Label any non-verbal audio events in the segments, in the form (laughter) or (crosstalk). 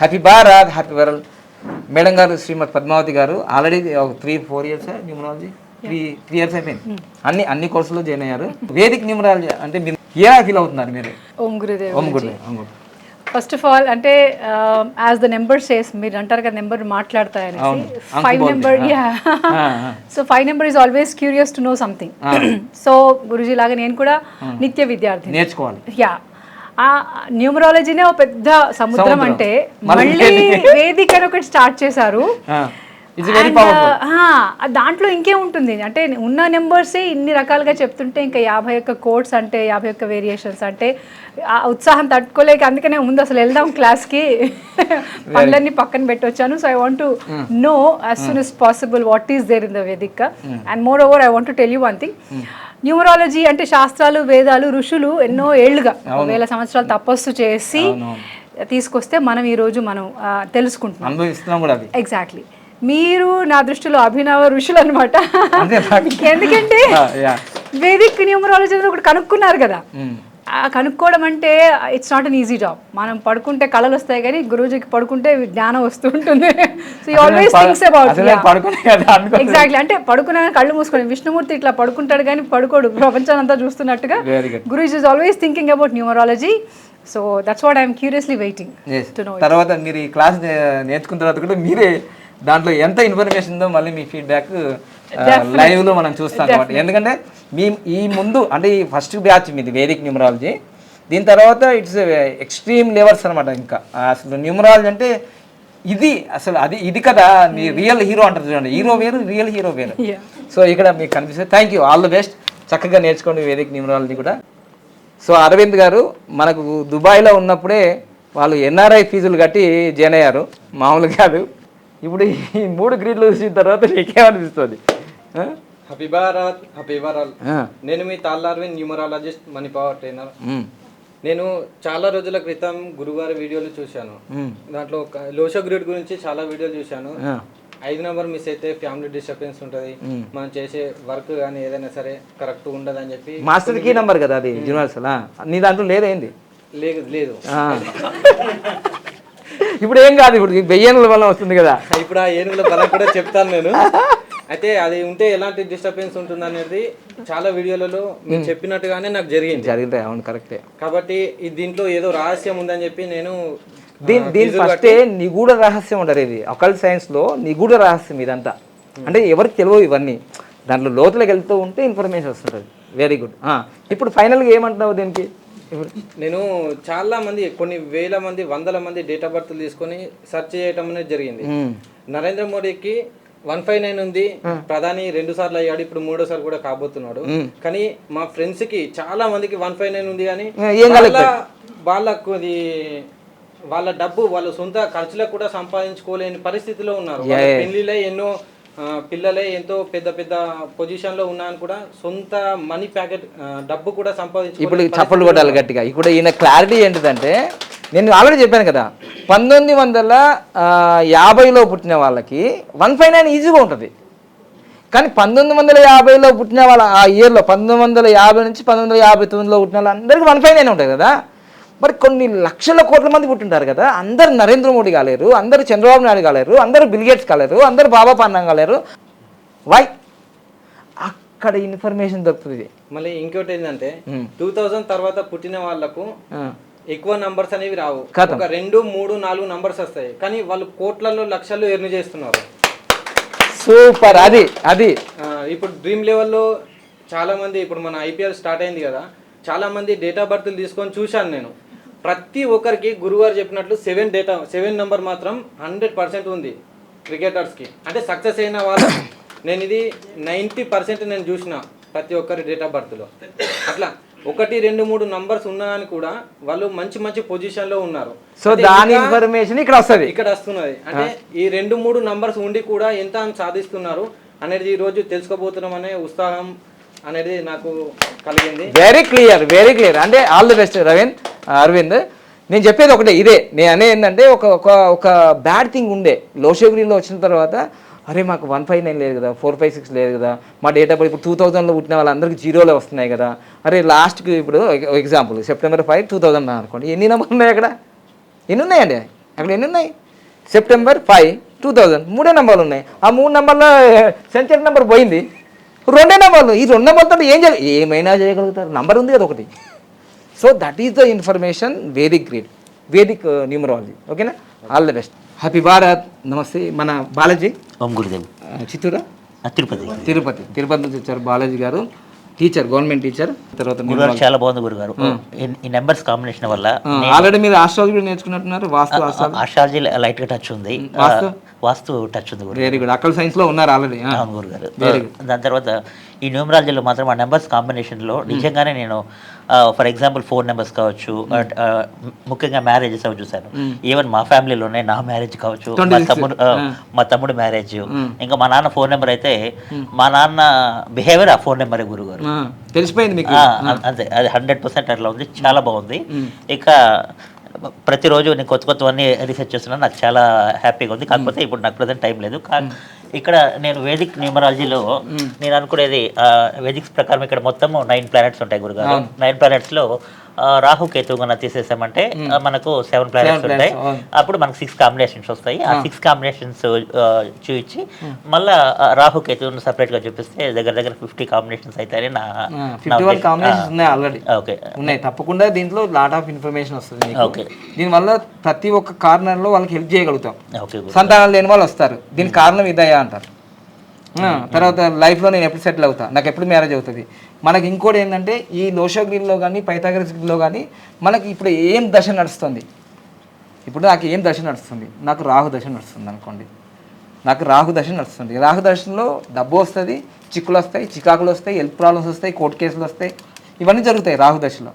Happy Bharat happy world madam garu Shrimati Padmavati garu already ఒక three four years numerology three three years అయిపోయింది అన్ని అన్ని కోర్సులో join అయ్యారు. వేదిక్ న్యూమరాలజీ అంటే మీరు ఏ ఫీల్ అవుతున్నారు మీరు? Om Gurudev Om good Om good first of all అంటే యాజ్ ద నెంబర్ సేస్ మీరు అంటారు కదా number మాట్లాడతాయని. Five number. So five number is always curious to know something so Guruji లాగా నేను కూడా నిత్య విద్యార్థి నేర్చుకోవాలి. యా ఆ న్యూమరాలజీనే ఒక పెద్ద సముద్రం. అంటే మళ్ళీ వేదిక అని ఒకటి స్టార్ట్ చేశారు. దాంట్లో ఇంకేముంటుంది అంటే ఉన్న నెంబర్సే ఇన్ని రకాలుగా చెప్తుంటే ఇంకా యాభై ఒక్క కోడ్స్ అంటే యాభై ఒక్క వేరియేషన్స్ అంటే ఆ ఉత్సాహం తట్టుకోలేక అందుకనే ముందు అసలు వెళ్దాం క్లాస్కి. (laughs) పనులన్నీ పక్కన పెట్టొచ్చాను. So I want to know as soon is possible what is there in the Vedic. And more over I want to tell you one thing numerology అంటే శాస్త్రాలు వేదాలు ఋషులు ఎన్నో ఏళ్ళుగా వేల సంవత్సరాలు తపస్సు చేసి తీసుకొస్తే మనం ఈరోజు మనం తెలుసుకుంటున్నాం. కూడా ఎగ్జాక్ట్లీ మీరు నా దృష్టిలో అభినవ ఋషులు అనమాట. ఎందుకంటే. వేదిక్ న్యూమరాలజీ ఒకటి కనుక్కున్నారు కదా. కనుక్కోవడం అంటే it's not an easy job మనం పడుకుంటే కళలు వస్తాయి కానీ గురువుజీకి పడుకుంటే జ్ఞానం వస్తూ ఉంటుంది. So always things about exactly అంటే పడుకునే కళ్ళు మూసుకొని విష్ణుమూర్తి ఇట్లా పడుకుంటాడు కానీ పడుకోడు. ప్రపంచాన్ని అంతా చూస్తున్నట్టుగా Guruji is always thinking about numerology so that's what I'm curiously waiting తర్వాత మీరు ఈ క్లాస్ నేర్చుకున్న తర్వాత కూడా మీరే దాంట్లో ఎంత ఇన్ఫర్మేషన్ ఉందో మళ్ళీ మీ ఫీడ్బ్యాక్ లైవ్లో మనం చూస్తాం కాబట్టి. ఎందుకంటే మీ ఈ ముందు అంటే ఈ ఫస్ట్ బ్యాచ్ మీది వేదిక్ న్యూమరాలజీ దీని తర్వాత ఇట్స్ ఎక్స్ట్రీమ్ లెవెల్స్ అనమాట ఇంకా. అసలు న్యూమరాలజీ అంటే ఇది అసలు అది ఇది కదా మీ రియల్ హీరో అంటారు చూడండి. హీరో వేరు రియల్ హీరో వేరు. సో ఇక్కడ మీకు కనిపిస్తుంది thank you all the best చక్కగా నేర్చుకోండి వేదిక్ న్యూమరాలజీ కూడా. సో అరవింద్ గారు మనకు దుబాయ్లో ఉన్నప్పుడే వాళ్ళు ఎన్ఆర్ఐ ఫీజులు కట్టి జాయిన్ అయ్యారు. మామూలు కాదు. ఇప్పుడు ఈ మూడు గ్రీడ్లు చూసిన తర్వాత నీకేమనిపిస్తుంది? హ్యాపీ భారత్ హ్యాపీ వరల్ ఆ. నేను మీ తాళ్ళార్విన్ న్యూమరాలజిస్ట్ మనీ పవర్ ట్రైనర్ నేను చాలా రోజుల క్రితం గురువారి వీడియోలు చూశాను. దాంట్లో ఒక లోషో గ్రిడ్ గురించి చాలా వీడియోలు చూశాను. ఐదు నెంబర్ మిస్ అయితే ఫ్యామిలీ డిస్టర్బెన్స్ ఉంటుంది. మనం చేసే వర్క్ కానీ ఏదైనా సరే కరెక్ట్ ఉండదు అని చెప్పి మాస్టర్ కీ నంబర్ కదా అది యూనివర్సల్ నీ దాంట్లో లేదేంది లేదు లేదు. ఇప్పుడు ఏం కాదు ఇప్పుడు వెయ్యేళ్ళ వల్ల వస్తుంది కదా. ఇప్పుడు ఆ ఏనుగుల బలం కూడా చెప్తాను నేను. (laughs) అయితే అది ఉంటే ఎలాంటి డిస్టర్బెన్స్ ఉంటుంది అనేది చాలా వీడియోలలో మీరు చెప్పినట్టుగానే నాకు జరిగింది. జరిగితే అవును కరెక్టే కాబట్టి ఈ దీంట్లో ఏదో రహస్యం ఉందని చెప్పి నేను దీని దీని ఫస్టే నిగూఢ రహస్యం ఉండరు ఇది. ఒకల్ సైన్స్లో నిగూఢ రహస్యం ఇదంతా. అంటే ఎవరికి తెలియవు ఇవన్నీ. దాంట్లో లోతులకు వెళ్తూ ఉంటే ఇన్ఫర్మేషన్ వస్తుంటుంది. వెరీ గుడ్ ఇప్పుడు ఫైనల్గా ఏమంటున్నావు దీనికి? నేను చాలా మంది కొన్ని వేల మంది వందల మంది డేట్ ఆఫ్ బర్త్ తీసుకొని సెర్చ్ చేయటం అనేది జరిగింది. నరేంద్ర మోడీకి వన్ ఫైవ్ నైన్ ఉంది. ప్రధాని రెండు సార్లు అయ్యాడు ఇప్పుడు మూడోసారి కూడా కాబోతున్నాడు. కానీ మా ఫ్రెండ్స్కి చాలా మందికి వన్ ఫైవ్ నైన్ ఉంది కానీ వాళ్ళకు అది వాళ్ళ డబ్బు వాళ్ళ సొంత ఖర్చులకు కూడా సంపాదించుకోలేని పరిస్థితిలో ఉన్నారు. పెళ్ళిలో ఎన్నో పిల్లలే ఎంతో పెద్ద పెద్ద పొజిషన్లో ఉన్నాను కూడా సొంత మనీ ప్యాకెట్ డబ్బు కూడా సంపాదించుకో ఇప్పుడు చప్పట్లు కొట్టాలి గట్టిగా. ఇప్పుడు ఈయన క్లారిటీ ఏంటిదంటే నేను ఆల్రెడీ చెప్పాను కదా పంతొమ్మిది వందల యాభైలో పుట్టిన వాళ్ళకి వన్ ఫైవ్ నైన్ ఈజీగా ఉంటుంది. కానీ పంతొమ్మిది వందల యాభైలో పుట్టిన వాళ్ళ ఆ ఇయర్లో పంతొమ్మిది వందల యాభై నుంచి పంతొమ్మిది వందల యాభై తొమ్మిదిలో పుట్టిన వాళ్ళందరికీ వన్ ఫైవ్ నైన్ ఉంటుంది కదా. మరి కొన్ని లక్షల కోట్ల మంది పుట్టింటారు కదా అందరు నరేంద్ర మోడీ కాలేరు అందరు చంద్రబాబు నాయుడు కాలేరు అందరు బిల్గేట్స్ కాలేరు అందరు బాబా పన్నం కాలేరు. వై అక్కడ ఇన్ఫర్మేషన్ దొరుకుతుంది. మళ్ళీ ఇంకోటి ఏంటంటే. టూ థౌజండ్ తర్వాత పుట్టిన వాళ్ళకు. ఎక్కువ నంబర్స్ అనేవి రావు. ఒక రెండు మూడు నాలుగు నంబర్స్ వస్తాయి. కానీ వాళ్ళు కోట్లలో లక్షల్లో ఎర్న్ చేస్తున్నారు. సూపర్ అది అది. ఇప్పుడు డ్రీమ్ లెవెల్లో చాలా మంది ఇప్పుడు మన ఐపీఎల్ స్టార్ట్ అయింది కదా చాలా మంది డేట్ ఆఫ్ బర్త్లు తీసుకొని చూశాను నేను. ప్రతి ఒక్కరికి గురువారు చెప్పినట్లు సెవెన్ డేటా సెవెన్ నెంబర్ మాత్రం హండ్రెడ్ పర్సెంట్ ఉంది క్రికెటర్స్కి అంటే సక్సెస్ అయిన వాళ్ళు (coughs) నేను ఇది నైంటీ పర్సెంట్ నేను చూసిన ప్రతి ఒక్కరి డేట్ ఆఫ్ బర్త్లో అట్లా. ఒకటి రెండు మూడు నంబర్స్ ఉన్నాయని కూడా వాళ్ళు మంచి మంచి పొజిషన్లో ఉన్నారు. సో దాని ఇన్ఫర్మేషన్ ఇక్కడ వస్తుంది. ఇక్కడ వస్తున్నది. అంటే ఈ రెండు మూడు నంబర్స్ ఉండి కూడా ఎంత సాధిస్తున్నారు అనేది ఈ రోజు తెలుసుకోబోతున్నాం అనే ఉత్సాహం అనేది నాకు కలిగింది. వెరీ క్లియర్ వెరీ క్లియర్ అంటే all the best Ravind Aravind నేను చెప్పేది ఒకటే ఇదే. నేను అనేది ఏంటంటే ఒక ఒక ఒక బ్యాడ్ థింగ్ ఉండే. లోషోగ్రీన్లో వచ్చిన తర్వాత అరే మాకు వన్ ఫైవ్ నైన్ లేదు కదా ఫోర్ ఫైవ్ సిక్స్ లేదు కదా మా డేట్ ఆఫ్ బర్త్ ఇప్పుడు టూ థౌజండ్లో పుట్టిన వాళ్ళందరికీ జీరోలో వస్తున్నాయి కదా. అరే లాస్ట్కి ఇప్పుడు example September five two thousand అనుకోండి. ఎన్ని నెంబర్లు ఉన్నాయి అక్కడ? ఎన్ని ఉన్నాయండి? అక్కడ ఎన్ని ఉన్నాయి? సెప్టెంబర్ ఫైవ్ టూ థౌజండ్ మూడే నెంబర్లు ఉన్నాయి. ఆ మూడు నెంబర్లో సెంచరీ నెంబర్ పోయింది. రెండే నెంబర్లు ఈ రెండు నెంబర్లతో ఏం చేయాలి? ఏమైనా చేయగలుగుతారు. నంబర్ ఉంది కదా ఒకటి. So that is the information Vedic grid Vedic numerology ఓకేనా all the best happy Bharat namaste మన బాలాజీ. ఓం గురుదేవ్ చిత్తూరా? తిరుపతి. తిరుపతి. తిరుపతి నుంచి వచ్చారు Balaji garu. Teacher government teacher. తర్వాత గురుగారు చాలా బాగుంది గురుగారు. ఈ- ఈ నెంబర్స్ కాంబినేషన్ వల్ల ఆల్రెడీ మీరు ఆస్ట్రాలజీ కూడా నేర్చుకున్నట్టున్నారు. వాస్తు ఆస్ట్రాలజీ లైట్గా టచ్ ఉంది. వాస్తు? టచ్ ఉంది వెరీ గుడ్ అక్కల సైన్స్లో ఉన్నారు ఆల్రెడీ అవును గురుగారు. దాని తర్వాత ఈ న్యూమరాలజీలో మాత్రం ఆ నెంబర్స్ కాంబినేషన్లో నిజంగానే నేను ఫర్ ఎగ్జాంపుల్ ఫోర్ నెంబర్స్ కావచ్చు ము- ముఖ్యంగా మ్యారేజెస్ అవి చూశాను. ఈవెన్ మా ఫ్యామిలీలోనే నా మ్యారేజ్ కావచ్చు మా తమ్ముడు ఆ, మా తమ్ముడు మ్యారేజ్ ఇంకా మా నాన్న ఫోన్ నెంబర్ అయితే మా నాన్న బిహేవియర్ ఆ ఫోన్ నెంబరే గురుగారు. తెలిసిపోయింది మీకు. అంతే. అది హండ్రెడ్ పర్సెంట్ అట్లా ఉంది. చాలా బాగుంది. ఇక ప్రతిరోజు నేను కొత్త కొత్తవన్నీ రీసెర్చ్ చేస్తున్నాను. నాకు చాలా హ్యాపీగా ఉంది. కాకపోతే ఇప్పుడు నాకు ప్రజెంట్ టైం లేదు. కా ఇక్కడ నేను వేదిక్ న్యూమరాలజీలో నేను అనుకునేది ఆ, వేదిక్స్ ప్రకారం ఇక్కడ మొత్తం నైన్ ప్లానెట్స్ ఉంటాయి గురుగారు. నైన్ ప్లానెట్స్లో రాహు కేతు కన్నా తీసేసామంటే మనకు సెవెన్ ప్లానెట్స్ ఉంటాయి. అప్పుడు మనకు సిక్స్ కాంబినేషన్స్ వస్తాయి. ఆ సిక్స్ కాంబినేషన్స్ చూపించి మళ్ళా ఆ, రాహు కేతువును separate గా చూపిస్తే దగ్గర దగ్గర ఫిఫ్టీ కాంబినేషన్స్ అవుతాయని నా ఓకే ఉన్నాయి తప్పకుండా దీంట్లో లాట్ ఆఫ్ ఇన్ఫర్మేషన్ వస్తుంది ఓకే దీనివల్ల ప్రతి ఒక్క కార్నర్లో వాళ్ళకి హెల్ప్ చేయగలుగుతాం. సంతానం లేని వాళ్ళు వస్తారు. దీనికి కారణం ఇదయ్యా అంటారు. తర్వాత లైఫ్లో నేను ఎప్పుడు సెటిల్ అవుతా? నాకు ఎప్పుడు మ్యారేజ్ అవుతుంది? మనకి ఇంకోటి ఏంటంటే ఈ లోషోగ్రీలో కానీ పైథాగరస్ కానీ మనకి ఇప్పుడు ఏం దశ నడుస్తుంది? ఇప్పుడు నాకు ఏం దశ నడుస్తుంది? నాకు రాహు దశ నడుస్తుంది అనుకోండి. నాకు రాహు దశ నడుస్తుంది. రాహు దశలో డబ్బు వస్తుంది చిక్కులు వస్తాయి చికాకులు వస్తాయి హెల్త్ ప్రాబ్లమ్స్ వస్తాయి కోర్టు కేసులు వస్తాయి. ఇవన్నీ జరుగుతాయి రాహు దశలో.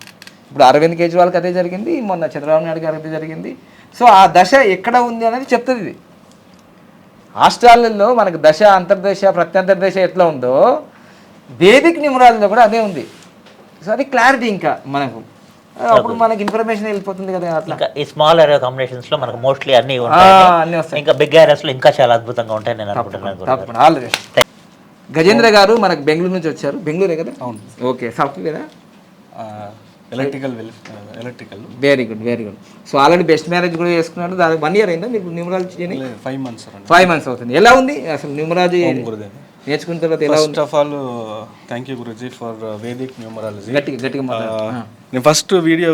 ఇప్పుడు అరవింద్ కేజ్రీవాల్కి అదే జరిగింది మొన్న చంద్రబాబు నాయుడు గారికి అదే జరిగింది. సో ఆ దశ ఎక్కడ ఉంది అనేది చెప్తుంది ఇది. ఆస్ట్రాలియాలో మనకు దశ అంతర్దశ ప్రత్యంతర్దశ ఎట్లా ఉందో వేదిక్ న్యూమరాలజీలో కూడా అదే ఉంది. సో అది క్లారిటీ ఇంకా మనకు. అప్పుడు మనకి ఇన్ఫర్మేషన్ వెళ్ళిపోతుంది కదా అట్లా. ఈ స్మాల్ ఏరియా కాంబినేషన్స్లో మనకు మోస్ట్లీ అన్ని అన్నీ వస్తాయి. ఇంకా బిగ్ ఏరియాస్లో ఇంకా చాలా అద్భుతంగా ఉంటాయి నేను అనుకుంటున్నాను గజేంద్ర గారు మనకు బెంగళూరు నుంచి వచ్చారు. బెంగళూరే కదా? అవును. Okay సాఫ్ట్వేరా electrical electrical very good very good so already best marriage కూడా చేసుకున్నారు దానికి వన్ ఇయర్ అయిందా మీకు numerology five months five months అవుతుంది. ఎలా ఉంది? అసలు న్యూమరాలజీ నేర్చుకున్న తర్వాత ఎలా first of all thank you Guruji for Vedic numerology గట్టిగా గట్టిగా మాట్లాడు. నేను ఫస్ట్ వీడియో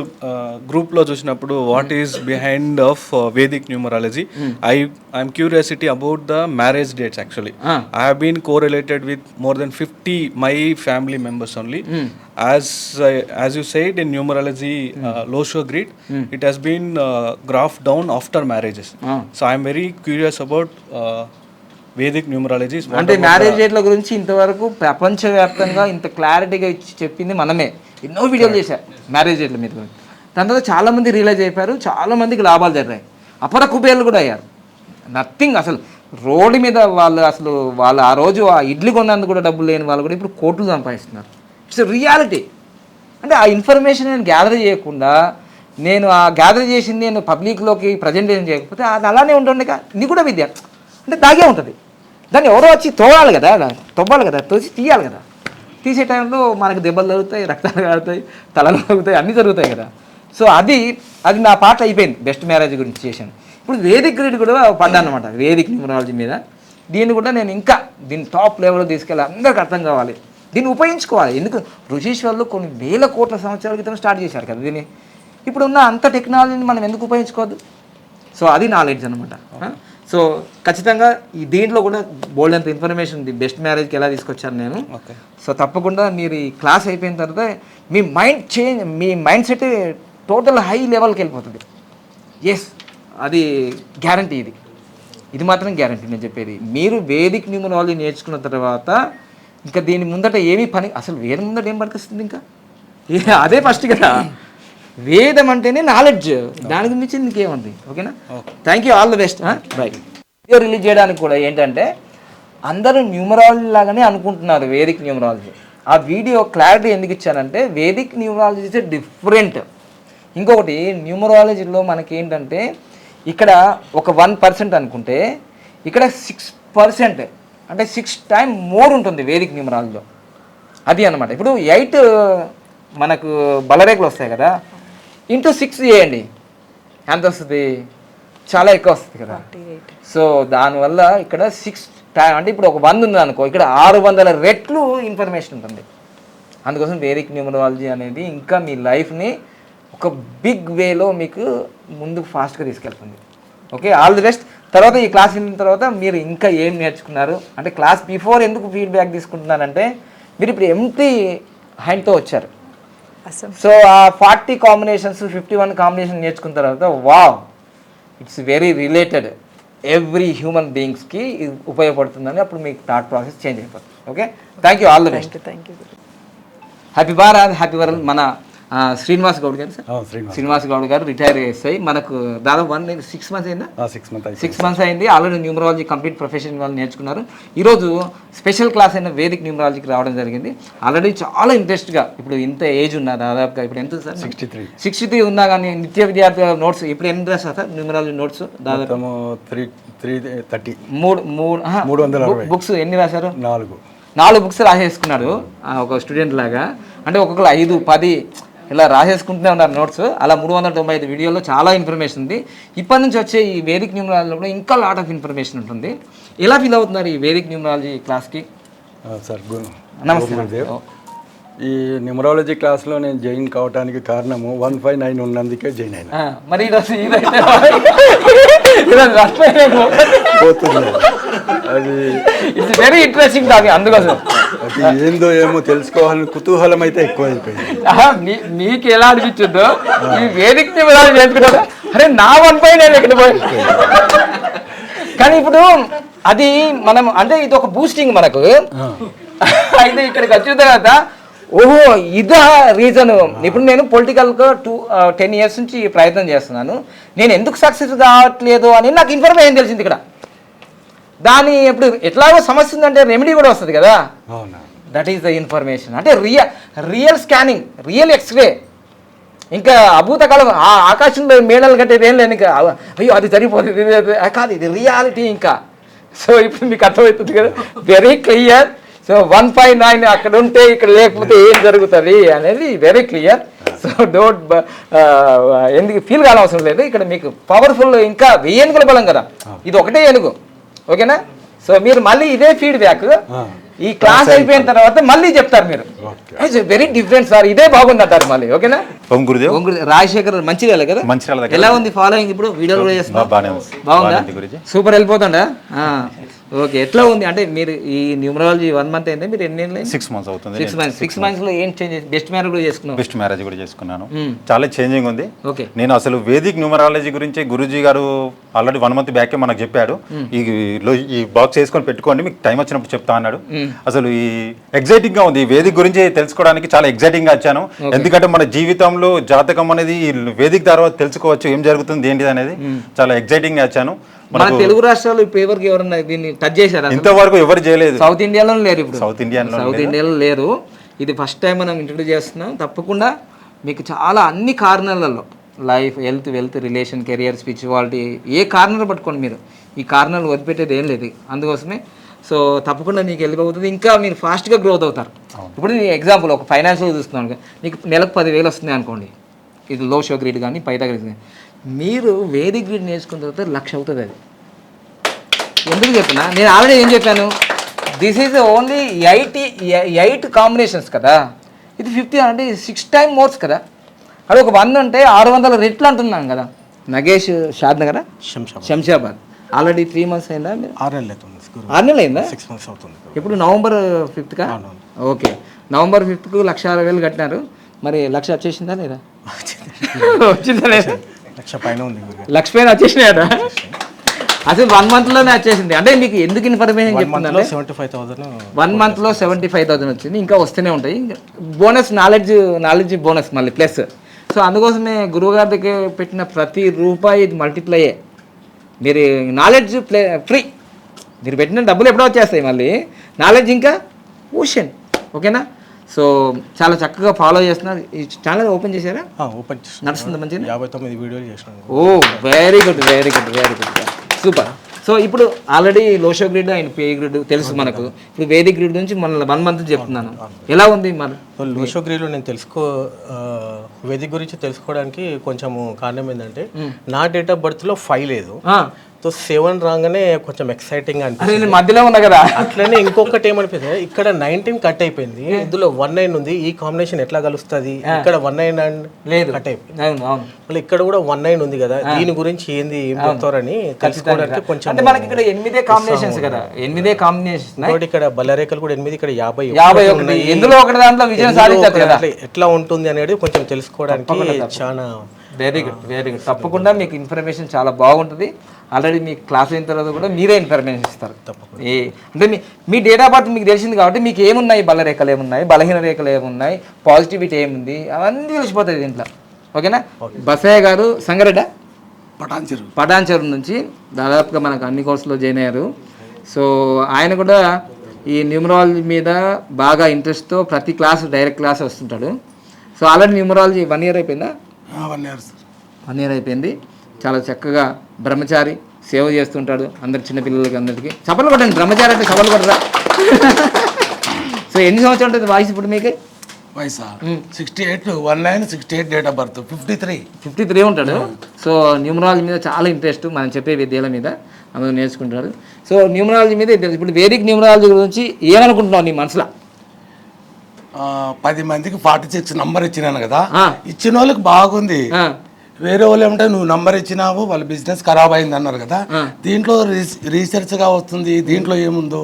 గ్రూప్లో చూసినప్పుడు what is behind of Vedic numerology I I'm curiosity about the marriage dates actually I have been correlated with more than fifty my family members only as as you said in numerology Lo Shu grid it has been graph down after marriages so I'm very curious about Vedic numerology అంటే marriage డేట్ల గురించి ఇంతవరకు ప్రపంచవ్యాప్తంగా ఇంత క్లారిటీగా ఇచ్చి చెప్పింది మనమే. ఎన్నో వీడియోలు చేశారు మ్యారేజ్ డేట్ల మీద గురించి. దాని తర్వాత చాలా మంది రియలైజ్ అయిపోయారు చాలా మందికి లాభాలు జరిగాయి. అపర కుబేర్లు కూడా అయ్యారు. నథింగ్ అసలు రోడ్డు మీద వాళ్ళు అసలు వాళ్ళు ఆ రోజు ఆ ఇడ్లీ కొన్నందుకు కూడా డబ్బులు లేని వాళ్ళు కూడా ఇప్పుడు కోట్లు సంపాదిస్తున్నారు. ఇట్స్ రియాలిటీ అంటే ఆ ఇన్ఫర్మేషన్ నేను గ్యాదర్ చేయకుండా నేను ఆ గ్యాదర్ చేసింది నేను పబ్లిక్లోకి ప్రజెంటేషన్ చేయకపోతే అది అలానే ఉంటుంది ఇది కూడా విద్య. అంటే దాగే ఉంటుంది. దాన్ని ఎవరో వచ్చి తోడాలి కదా తవ్వాలి కదా తోసి తీయాలి కదా. తీసే టైంలో మనకు దెబ్బలు జరుగుతాయి రక్తాలు కారుతాయి తలలు తగ్గుతాయి అన్నీ జరుగుతాయి కదా. సో అది అది నా పాట అయిపోయింది బెస్ట్ మ్యారేజ్ గురించి చేశాను. ఇప్పుడు వేదిక్ గ్రీడ్ కూడా పడ్డాను అనమాట వేదిక్ న్యూమరాలజీ మీద. దీన్ని కూడా నేను ఇంకా దీన్ని టాప్ లెవెల్లో తీసుకెళ్ళి అందరికి అర్థం కావాలి. దీన్ని ఉపయోగించుకోవాలి. ఎందుకు? ఋషీశ్వరులు కొన్ని వేల కోట్ల సంవత్సరాల క్రితం స్టార్ట్ చేశారు కదా దీన్ని. ఇప్పుడు ఉన్న అంత టెక్నాలజీని మనం ఎందుకు ఉపయోగించుకోవద్దు? సో అది నాలెడ్జ్ అనమాట సో ఖచ్చితంగా ఈ దీంట్లో కూడా బోల్డ్ అంత ఇన్ఫర్మేషన్ ఉంది. బెస్ట్ మ్యారేజ్కి ఎలా తీసుకొచ్చాను నేను. సో తప్పకుండా మీరు ఈ క్లాస్ అయిపోయిన తర్వాత మీ మైండ్ చేంజ్ మీ మైండ్ సెట్ టోటల్ హై లెవెల్కి వెళ్ళిపోతుంది. ఎస్ అది గ్యారంటీ ఇది. ఇది మాత్రం గ్యారంటీ నేను చెప్పేది. మీరు వేదిక్ న్యూమరాలజీ నేర్చుకున్న తర్వాత ఇంకా దీని ముందట ఏమీ పని అసలు వేరే ముందట ఏం పనికొస్తుంది ఇంకా? (laughs) అదే ఫస్ట్ కదా. వేదం అంటేనే నాలెడ్జ్ దానికి మించి ఇంకేముంది ఓకేనా? Thank you all the best bye video release చేయడానికి కూడా ఏంటంటే అందరూ న్యూమరాలజీ లాగానే అనుకుంటున్నారు వేదిక్ న్యూమరాలజీ ఆ వీడియో క్లారిటీ ఎందుకు ఇచ్చానంటే వేదిక్ న్యూమరాలజీ ఇస్ డిఫరెంట్ ఇంకొకటి న్యూమరాలజీలో మనకి ఏంటంటే ఇక్కడ ఒక వన్ పర్సెంట్ అనుకుంటే ఇక్కడ సిక్స్ పర్సెంట్ అంటే సిక్స్ టైం మోర్ ఉంటుంది వేదిక్ న్యూమరాలజీలో అది అన్నమాట. ఇప్పుడు ఎయిట్ మనకు బలరేఖలు వస్తాయి కదా ఇంటూ సిక్స్ చేయండి. ఎంత వస్తుంది? చాలా ఎక్కువ వస్తుంది కదా. సో దానివల్ల ఇక్కడ సిక్స్ అంటే ఇప్పుడు ఒక వంద ఉంది అనుకో ఇక్కడ ఆరు వందల రెట్లు ఇన్ఫర్మేషన్ ఉంటుంది. అందుకోసం వేదిక్ న్యూమరాలజీ అనేది ఇంకా మీ లైఫ్ని ఒక బిగ్ వేలో మీకు ముందుకు ఫాస్ట్గా తీసుకెళ్తుంది. ఓకే? All the best. తర్వాత ఈ క్లాస్ విన్న తర్వాత మీరు ఇంకా ఏం నేర్చుకున్నారు? అంటే క్లాస్ బిఫోర్ ఎందుకు ఫీడ్బ్యాక్ తీసుకుంటున్నానంటే మీరు ఇప్పుడు ఎంటీ హ్యాండ్తో వచ్చారు. సో ఆ forty combinations fifty one combination నేర్చుకున్న తర్వాత wow! It's very related every human బీయింగ్స్కి ఇది ఉపయోగపడుతుందని అప్పుడు మీకు థాట్ ప్రాసెస్ చేంజ్ అయిపోతుంది. Okay thank you all the best thank you happy Bharat happy world మన శ్రీనివాస్ గౌడ్ గారు సార్. శ్రీనివాస్ గౌడ్ గారు రిటైర్ చేస్తాయి మనకు దాదాపు వన్ సిక్స్ మంత్స్ అయిందా? సిక్స్ మంత్ సిక్స్ మంత్స్ అయింది. ఆల్రెడీ న్యూమరాలజీ కంప్లీట్ ప్రొఫెషన్ వాళ్ళు నేర్చుకున్నారు. ఈరోజు స్పెషల్ క్లాస్ అయిన వేదిక్ న్యూమరాలజీకి రావడం జరిగింది. ఆల్రెడీ చాలా ఇంట్రెస్ట్గా ఇప్పుడు ఇంత ఏజ్ ఉన్నా దాదాపుగా ఇప్పుడు ఎంత sir? Sixty three sixty three ఉన్నా కానీ నిత్య విద్యార్థి నోట్స్ ఇప్పుడు ఎన్ని రాస్తారు సార్ న్యూమరాలజీ నోట్స్? దాదాపు త్రీ త్రీ థర్టీ మూడు మూడు మూడు వందల. బుక్స్ ఎన్ని రాశారు? నాలుగు. నాలుగు బుక్స్ రాసేసుకున్నాడు. ఒక స్టూడెంట్ లాగా. అంటే ఒక్కొక్కరు ఐదు పది ఇలా రాసేసుకుంటూనే ఉన్నారు నోట్స్. అలా మూడు వందల తొంభై ఐదు వీడియోలో చాలా ఇన్ఫర్మేషన్ ఉంది. ఇప్పటి నుంచి వచ్చే ఈ వేదిక్ న్యూమరాలజీలో కూడా ఇంకా లాట్ ఆఫ్ ఇన్ఫర్మేషన్ ఉంటుంది. ఎలా ఫీల్ అవుతున్నారు ఈ వేదిక్ న్యూమరాలజీ క్లాస్కి సార్ గురు నమస్తే. ఈ న్యూమరాలజీ క్లాస్లో నేను జాయిన్ కావడానికి కారణము వన్ ఫైవ్ నైన్ ఉన్నందుకే జాయిన్ అయినా. మరి ఈరోజు (laughs) పోతుంది. అది ఇట్స్ వెరీ ఇంట్రెస్టింగ్ టాపిక్ అందుకోసం. అది ఏందో ఏమో తెలుసుకోవాలని కుతూహలం అయితే ఎక్కువ అయిపోయింది మీకు ఎలా అనిపించిందో ఈ వేదిక విధానం చేసుకున్నారా అరే నా వన్ పై నేను ఎక్కడ పోయి? కానీ ఇప్పుడు అది మనం అంటే ఇది ఒక బూస్టింగ్ మనకు. అయితే ఇక్కడికి వచ్చిన తర్వాత ఓహో ఇదా రీజన్ ఇప్పుడు నేను పొలిటికల్గా టూ టెన్ ఇయర్స్ నుంచి ప్రయత్నం చేస్తున్నాను నేను ఎందుకు సక్సెస్ కావట్లేదు అని నాకు ఇన్ఫర్మేషన్ తెలిసింది ఇక్కడ దాని ఇప్పుడు ఎట్లాగో సమస్య ఉందంటే రెమెడీ కూడా వస్తుంది కదా దట్ ఈస్ ద ఇన్ఫర్మేషన్ అంటే real real scanning real x-ray ఇంకా అభూత కాలం ఆ ఆకాశంలో మేడలు కట్టేది ఏం లేదు ఇంకా అయ్యో అది సరిపోతుంది కాదు ఇది రియాలిటీ ఇంకా సో ఇప్పుడు మీకు అర్థమవుతుంది కదా very clear so one five nine అక్కడ ఉంటే ఇక్కడ లేకపోతే ఏం జరుగుతుంది అనేది వెరీ క్లియర్ సో డోంట్ ఎందుకు ఫీల్ కానవసరం లేదు. ఇక్కడ మీకు పవర్ఫుల్ ఇంకా వెయ్యి ఏనుగుల బలం కదా. ఇది ఒకటే ఏనుగు. ఓకేనా? సో మీరు మళ్ళీ ఇదే ఫీడ్బ్యాక్ ఈ క్లాస్ అయిపోయిన తర్వాత మళ్ళీ చెప్తారు మీరు. Very different sir. ఇదే బాగుంది అంటారు మళ్ళీ. ఓకేనా? రాజశేఖర్ మంచిర్యాల కదా. ఎలా ఉంది ఫాలోయింగ్ ఇప్పుడు? వీడియో కూడా చేస్తున్నా. బాగుందా. సూపర్ వెళ్ళిపోతుందా? ఆ, ఓకే ఎట్లా ఉంది? అంటే మీరు ఈ న్యూమరాలజీ వన్ మంత్ అయిందా మీరు ఎన్ని సిక్స్ మంత్స్ అవుతుంది. సిక్స్ మంత్స్ సిక్స్ మంత్స్లో ఏం చేంజ్ బెస్ట్ మ్యారేజ్ కూడా చేసుకున్నావు? బెస్ట్ మ్యారేజ్ కూడా చేసుకున్నాను. చాలా చేంజింగ్ ఉంది. ఓకే. నేను అసలు వేదిక్ న్యూమరాలజీ గురించి గురూజీ గారు ఆల్రెడీ వన్ మంత్ బ్యాకే మనకు చెప్పాడు. ఈ లో- ఈ బాక్స్ వేసుకొని పెట్టుకోండి మీకు టైం వచ్చినప్పుడు చెప్తా అన్నాడు. అసలు ఈ ఎగ్జైటింగ్గా ఉంది. ఈ వేదిక్ గురించి తెలుసుకోవడానికి చాలా ఎగ్జైటింగ్గా వచ్చాను. ఎందుకంటే మన జీవితంలో జాతకం అనేది ఈ వేదిక తర్వాత తెలుసుకోవచ్చు ఏం జరుగుతుంది ఏంటిది అనేది చాలా ఎగ్జైటింగ్గా వచ్చాను. మన తెలుగు రాష్ట్రాల్లో ఇప్పుడు ఎవరికి ఎవరన్నా దీన్ని టచ్ చేశారా? ఇంతవరకు ఎవరు చేయలేదు. సౌత్ ఇండియాలో లేరు ఇప్పుడు. సౌత్ ఇండియాలో సౌత్ ఇండియాలో లేరు. ఇది ఫస్ట్ టైం మనం ఇంట్రొడ్యూస్ చేస్తున్నాం. తప్పకుండా మీకు చాలా అన్ని కారణాలలో life health wealth relation career spirituality ఏ కార్నర్ పట్టుకోండి మీరు. ఈ కార్నర్ వదిలిపెట్టేది ఏం లేదు. అందుకోసమే సో తప్పకుండా నీకు వెళ్ళిపోతుంది ఇంకా మీరు ఫాస్ట్గా గ్రోత్ అవుతారు. ఇప్పుడు నీ ఎగ్జాంపుల్ ఒక ఫైనాన్షియల్ చూస్తున్నాను నీకు నెలకు పదివేలు వస్తున్నాయి అనుకోండి. ఇది లో షో గ్రీడ్ కానీ గ్రీడ్ కానీ. మీరు వేదిక్ గ్రీడ్ నేర్చుకున్న తర్వాత లక్ష అవుతుంది అది. ఎందుకు చెప్పినా? నేను ఆల్రెడీ ఏం చెప్పాను? This is only eight eight combinations కదా. ఇది ఫిఫ్టీ అంటే సిక్స్ టైమ్ మోర్స్ కదా. అది ఒక వంద అంటే ఆరు వందల రెట్లు అంటున్నాం కదా. Nagesh Shadnagar Shamshabad. Already three months అయిందా? మీరు ఆరు నెలలు అవుతుంది ఆరు నెలలు అయిందా? సిక్స్ మంత్స్ అవుతుంది ఇప్పుడు నవంబర్ ఫిఫ్త్కా ఓకే. నవంబర్ ఫిఫ్త్కు లక్ష అరవై వేలు కట్టినారు. మరి లక్ష వచ్చేసిందా లేదా? వచ్చిందా (laughs) లేదా? లక్ష పైన ఉంది లక్ష పైన వచ్చేసినాయట? అసలు వన్ మంత్లోనే వచ్చేసింది. అంటే మీకు ఎందుకు ఇన్ఫర్మేషన్ చెప్తుందంటే సెవెంటీ ఫైవ్ థౌసండ్ వన్ మంత్లో సెవెంటీ ఫైవ్ థౌసండ్ వచ్చింది. ఇంకా వస్తూనే ఉంటాయి. బోనస్ నాలెడ్జ్ నాలెడ్జ్ బోనస్ మళ్ళీ ప్లస్ సో అందుకోసమే గురువు గారి దగ్గర పెట్టిన ప్రతి రూపాయి ఇది మల్టిప్లైయే మీరు నాలెడ్జ్ ప్లే ఫ్రీ మీరు పెట్టిన డబ్బులు ఎప్పుడో వచ్చేస్తాయి మళ్ళీ. నాలెడ్జ్ ఇంకా ఓషన్ ఓకేనా సో చాలా చక్కగా ఫాలో చేస్తున్నారు. ఈ ఛానల్ ఓపెన్ చేశారా? ఓపెన్ నడుస్తుంది మంచిగా యాభై తొమ్మిది వీడియోలు చేసినాను ఓ very good very good very good super so ఇప్పుడు already Lo Shu grid and pay grid తెలుసు మనకు. ఇప్పుడు వేదిక్ గ్రిడ్ నుంచి మన వన్ మంత్ చెప్తున్నాను. ఎలా ఉంది మన లోషోగ్రీలో నేను తెలుసుకో వేదిక గురించి తెలుసుకోవడానికి కొంచెము కారణం ఏంటంటే నా డేట్ ఆఫ్ బర్త్లో ఫైవ్ లేదు. సో సెవెన్ రాగానే కొంచెం ఎక్సైటింగ్ అనిపించింది నేను మధ్యలో ఉన్నా కదా. అట్లనే ఇంకొకటి ఏమనిపించింది ఇక్కడ నైన్టీన్ కట్ అయిపోయింది. ఇందులో వన్ నైన్ ఉంది. ఈ కాంబినేషన్ ఎట్లా కలుస్తుంది? ఇక్కడ వన్ నైన్ అండ్ లేదు. కట్ అయిపోయింది. మళ్ళీ ఇక్కడ కూడా వన్ నైన్ ఉంది కదా. దీని గురించి ఏంది ఏం చెప్తారని తెలుసుకోవడానికి కొంచెం అంటే మనకి ఇక్కడ ఎనిమిదే కాంబినేషన్స్ కదా. ఎనిమిదే కాంబినేషన్స్ ఇంకోటి ఇక్కడ బల్లరేఖలు కూడా ఎనిమిది ఇక్కడ యాభై యాభై ఒకటి. ఎందులో ఒకటి దాంట్లో విజయం ఒక కదా. ఎట్లా ఉంటుంది అనేది కొంచెం తెలుసుకోవడానికి చాలా వెరీ గుడ్ వెరీ గుడ్ తప్పకుండా మీకు ఇన్ఫర్మేషన్ చాలా బాగుంటుంది. ఆల్రెడీ మీకు క్లాస్ అయిన తర్వాత కూడా మీరే ఇన్ఫర్మేషన్ ఇస్తారు. ఏ అంటే మీ మీ డేట్ ఆఫ్ బర్త్ మీకు తెలిసింది కాబట్టి మీకు ఏమున్నాయి? బల రేఖలు ఏమున్నాయి? బలహీన రేఖలు ఏమున్నాయి? పాజిటివిటీ ఏముంది? అవన్నీ తెలిసిపోతాయి దీంట్లో. ఓకేనా? బసయ్య గారు సంగారెడ్డ? పటాన్చెరు. పటాన్చెరు నుంచి దాదాపుగా మనకు అన్ని కోర్సులో జాయిన్ అయ్యారు. సో ఆయన కూడా ఈ న్యూమరాలజీ మీద బాగా ఇంట్రెస్ట్తో ప్రతి క్లాస్ డైరెక్ట్ క్లాస్ వస్తుంటాడు. So already numerology one year అయిపోయిందా? One year sir one year అయిపోయింది. చాలా చక్కగా బ్రహ్మచారి సేవ చేస్తుంటాడు అందరి చిన్నపిల్లలకి అందరికీ. చప్పలు కొట్టండి బ్రహ్మచారి అంటే చప్పలు కొట్టరా? (laughs) సో ఎన్ని సంవత్సరాలు ఉంటుంది వాయిస్ ఇప్పుడు మీకు? వయసా sixty eight one nine sixty eight date of birth fifty three fifty three ఉంటాడు సో న్యూమరాలజీ మీద చాలా ఇంట్రెస్ట్ మనం చెప్పే విద్యల మీద అందరూ నేర్చుకుంటాడు సో న్యూమరాలజీ మీద ఇప్పుడు వేదిక న్యూమరాలజీ గురించి ఏమనుకుంటున్నావు నీ మనసులో? పది మందికి ఫార్టీ సిక్స్ నంబర్ ఇచ్చినాను కదా. ఇచ్చిన వాళ్ళకి బాగుంది వేరే వాళ్ళు ఏమంటే నువ్వు నంబర్ ఇచ్చినావు వాళ్ళ బిజినెస్ ఖరాబ్ అయింది అన్నారు కదా దీంట్లో రీసెర్చ్గా వస్తుంది దీంట్లో ఏముందో.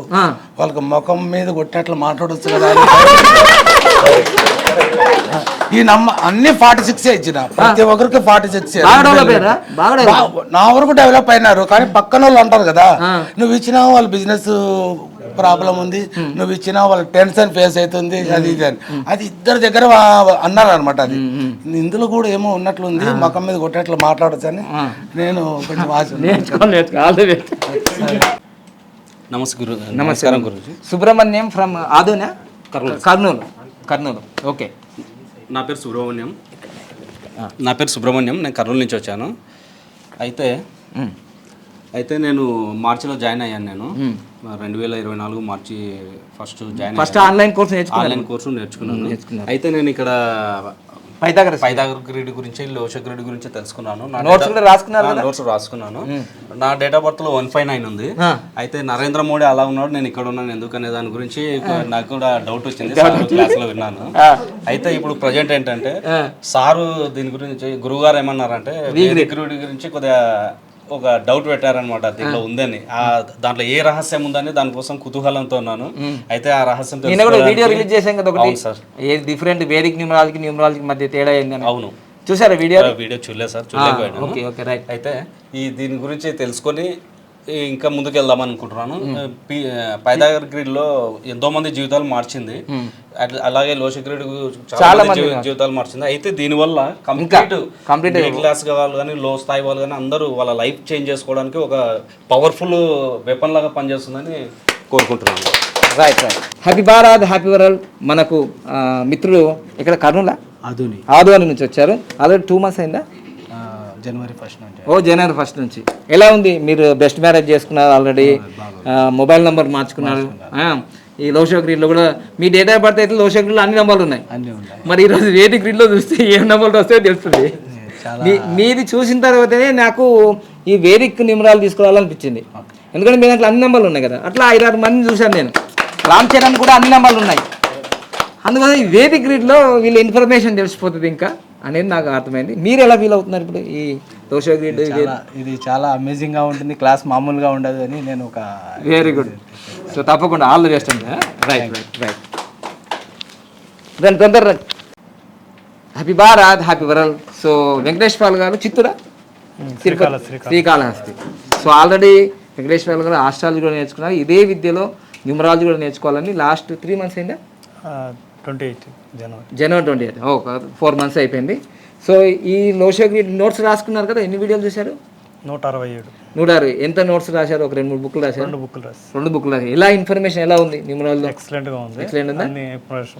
వాళ్ళకి ముఖం మీద కొట్టినట్లు మాట్లాడొచ్చు కదా. (laughs) ఈ నమ్మ అన్ని ఫార్టీ సిక్స్ ఇచ్చిన. ప్రతి ఒక్కరికి ఫార్టీ సిక్స్ నా వరకు డెవలప్ అయినారు కానీ పక్కన వాళ్ళు అంటారు కదా నువ్వు ఇచ్చినా వాళ్ళ బిజినెస్ ప్రాబ్లం ఉంది నువ్వు ఇచ్చినా వాళ్ళ టెన్షన్ ఫేస్ అవుతుంది అది ఇది అని. అది ఇద్దరి దగ్గర అన్నారు అనమాట అది. ఇందులో కూడా ఏమో ఉన్నట్లుంది ముఖం మీద కొట్టేట్లు మాట్లాడచ్చు అని నేను కొంచెం నమస్తే గురు నమస్కారం గురుజీ. సుబ్రహ్మణ్యం ఫ్రమ్ ఆదోనా? కర్నూలు. కర్నూలు. ఓకే. నా పేరు సుబ్రహ్మణ్యం. నా పేరు సుబ్రహ్మణ్యం నేను కర్నూలు నుంచి వచ్చాను. అయితే అయితే నేను మార్చిలో జాయిన్ అయ్యాను నేను. రెండు వేల ఇరవై నాలుగు మార్చి first join first online course నేర్చుకున్నాను. ఆన్లైన్ కోర్సు నేర్చుకున్నాను. అయితే నేను ఇక్కడ పైథాగరస్ పైదాగర్ గ్రిడ్ గురించి లోష గ్రిడ్ గురించి తెలుసుకున్నాను. నా Notes data- కూడా రాసుకున్నారు ఆ, notes రాసుకున్నాను. నా డేట్ ఆఫ్ బర్త్లో వన్ ఫైవ్ నైన్ ఉంది అయితే నరేంద్ర మోడీ అలా ఉన్నాడు నేను ఇక్కడ ఉన్నాను ఎందుకనే దాని గురించి నాకు కూడా డౌట్ వచ్చింది. క్లాస్లో విన్నాను. అయితే ఇప్పుడు ప్రజెంట్ ఏంటంటే సారు దీని గురించి గురువు గారు ఏమన్నారంటే గురించి కొద్దిగా ఒక డౌట్ పెట్టారనమాట దీంట్లో ఉందని. ఆ దాంట్లో ఏ రహస్యం ఉందని దానికోసం కుతూహలంతో ఉన్నాను. అయితే ఆ రహస్యం వీడియో రిలీజ్ చేశాం కదా ఒకటి. సార్. ఏ డిఫరెంట్ వేదిక న్యూమరాలజీకి న్యూమరాలజీకి మధ్య తేడా ఏందని అవును. చూసారా వీడియో? వీడియో చూడలేదు సార్ చూడలేకపోయాను. Okay okay right. అయితే ఈ దీని గురించి తెలుసుకొని ఇంకా ముందుకు వెళ్దాం అనుకుంటున్నాను పైదాగర్ గ్రిడ్లో ఎంతో మంది జీవితాలు మార్చింది. అలాగే లోష గ్రిడ్ చాలా మంది జీవి- జీవితాలు మార్చింది. అయితే దీనివల్ల కంప్లీట్ మిడిల్ క్లాస్ వాళ్ళు కానీ లో స్థాయి వాళ్ళు కానీ అందరూ వాళ్ళ లైఫ్ చేంజ్ చేసుకోవడానికి ఒక పవర్ఫుల్ వెపన్ లాగా పనిచేస్తుందని కోరుకుంటున్నాను. Right right. Happy Bharat happy world. మనకు మిత్రులు ఇక్కడ కర్నూలా? అదుని ఆదోని నుంచి వచ్చారు. ఆల్రెడీ టూ మంత్స్ అయిందా? జనవరి ఫస్ట్ నుంచి. ఓ జనవరి ఫస్ట్ నుంచి. ఎలా ఉంది? మీరు బెస్ట్ మ్యారేజ్ చేసుకున్నారు ఆల్రెడీ. మొబైల్ నెంబర్ మార్చుకున్నారు. ఈ లోషో గ్రీడ్లో కూడా మీ డేట్ ఆఫ్ బర్త్ అయితే లోషో గ్రీడ్లో అన్ని నెంబర్లు ఉన్నాయి. మరి ఈరోజు వేటి గ్రీడ్లో చూస్తే ఏ నెంబర్లు వస్తాయో తెలుస్తుంది. మీ- మీది చూసిన తర్వాతనే నాకు ఈ వేదిక్ నిమరాలు తీసుకోవాలనిపించింది ఎందుకంటే మీ దాంట్లో అన్ని నెంబర్లు ఉన్నాయి కదా. అట్లా ఐదారు మంది చూశాను నేను. రామ్ చరణ్ కూడా అన్ని నెంబర్లు ఉన్నాయి. అందువల్ల ఈ వేదిక్ గ్రిడ్లో వీళ్ళ ఇన్ఫర్మేషన్ తెలిసిపోతుంది ఇంకా. అనేది నాకు అర్థమైంది. మీరు ఎలా ఫీల్ అవుతున్నారు ఇప్పుడు ఈ దోష గ్రిడ్ ఇది చాలా అమేజింగ్గా ఉంటుంది. క్లాస్ మామూలుగా ఉండదు అని నేను ఒక వెరీ గుడ్ సో తప్పకుండా ఆల్ ది బెస్ట్ అండి రైట్ రైట్ రైట్ దాని తొందర happy Bharat happy world so Venkatesh Paul గారు చిత్తూరా? తిరుపతి. శ్రీకాళహస్తి సో ఆల్రెడీ వెంకటేష్ పాల్ గారు ఆస్ట్రాలజీ కూడా నేర్చుకున్నారు. ఇదే విద్యలో న్యూమరాలజీ కూడా నేర్చుకోవాలని లాస్ట్ త్రీ మంత్స్ అయిందా twenty eight January. January twenty eighth. ఓ ఫోర్ మంత్స్ అయిపోయింది. సో ఈ లోషోకి నోట్స్ రాసుకున్నారు కదా ఎన్ని వీడియోలు చూశారు? నూట అరవై ఏడు. నూట అరవై. ఎంత నోట్స్ రాశారు? ఒక రెండు మూడు బుక్లు రాశారు? రెండు బుక్లు రాసి రెండు బుక్లు రాశారు. ఎలా ఇన్ఫర్మేషన్ ఎలా ఉంది న్యూమరాలజీ ఎక్సలెంట్గా ఉంది. ఎక్సలెంట్ ఉందా? అన్ని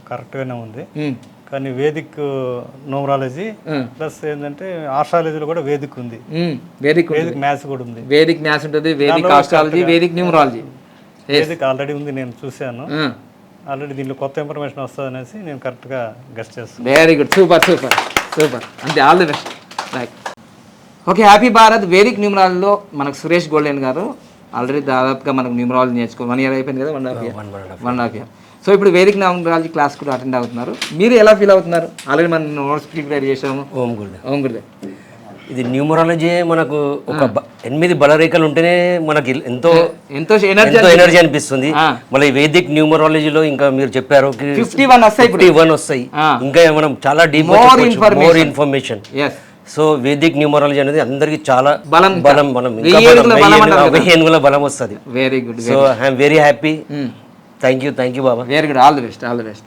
కరెక్ట్ గానే ఉంది. మ్మ్. కానీ వేదిక్ న్యూమరాలజీ ప్లస్ ఏంటంటే ఆస్ట్రాలజీలో కూడా వేదిక్ ఉంది. వేదిక్ వేదిక్ మ్యాథ్స్ కూడా ఉంది. వేదిక్ మ్యాథ్స్ ఉంటుంది Vedic astrology Vedic numerology Vedic already ఉంది నేను చూశాను. ఆల్రెడీ దీంట్లో కొత్త ఇన్ఫర్మేషన్ వస్తుంది అనేసి నేను కరెక్ట్గా గెస్ట్ చేస్తాను. Very good super super super అంటే all the best right okay happy Bharat Vedic న్యూమరాలజీలో మనకు సురేష్ గోల్డెన్ గారు ఆల్రెడీ దాదాపుగా మనకు న్యూమరాలజీ నేర్చుకో వన్ ఇయర్ అయిపోయింది కదా one half year one half year so ఇప్పుడు వేదిక్ న్యూమరాలజీ క్లాస్ కూడా అటెండ్ అవుతున్నారు. మీరు ఎలా ఫీల్ అవుతున్నారు? ఆల్రెడీ మనం నోట్స్ ప్రిపేర్ చేసాము ఓం గురుదే ఓం గురుదే ఇది న్యూమరాలజీ మనకు ఒక ఎనిమిది బలరేఖలు ఉంటేనే మనకి ఎంతో ఎంతో ఎనర్జీ అనిపిస్తుంది. మళ్ళీ వేదిక్ న్యూమరాలజీలో ఇంకా మీరు చెప్పారు 51 వస్తాయి ఇప్పుడు. ఫిఫ్టీ వన్ వస్తాయి. ఇంకా మనం చాలా deep. More information so Vedic numerology అనేది అందరికి చాలా బలం. బలం బలం. ఏనుగుల బలం వస్తుంది. Very good so I'm very happy thank you thank you Baba very good all the best all the best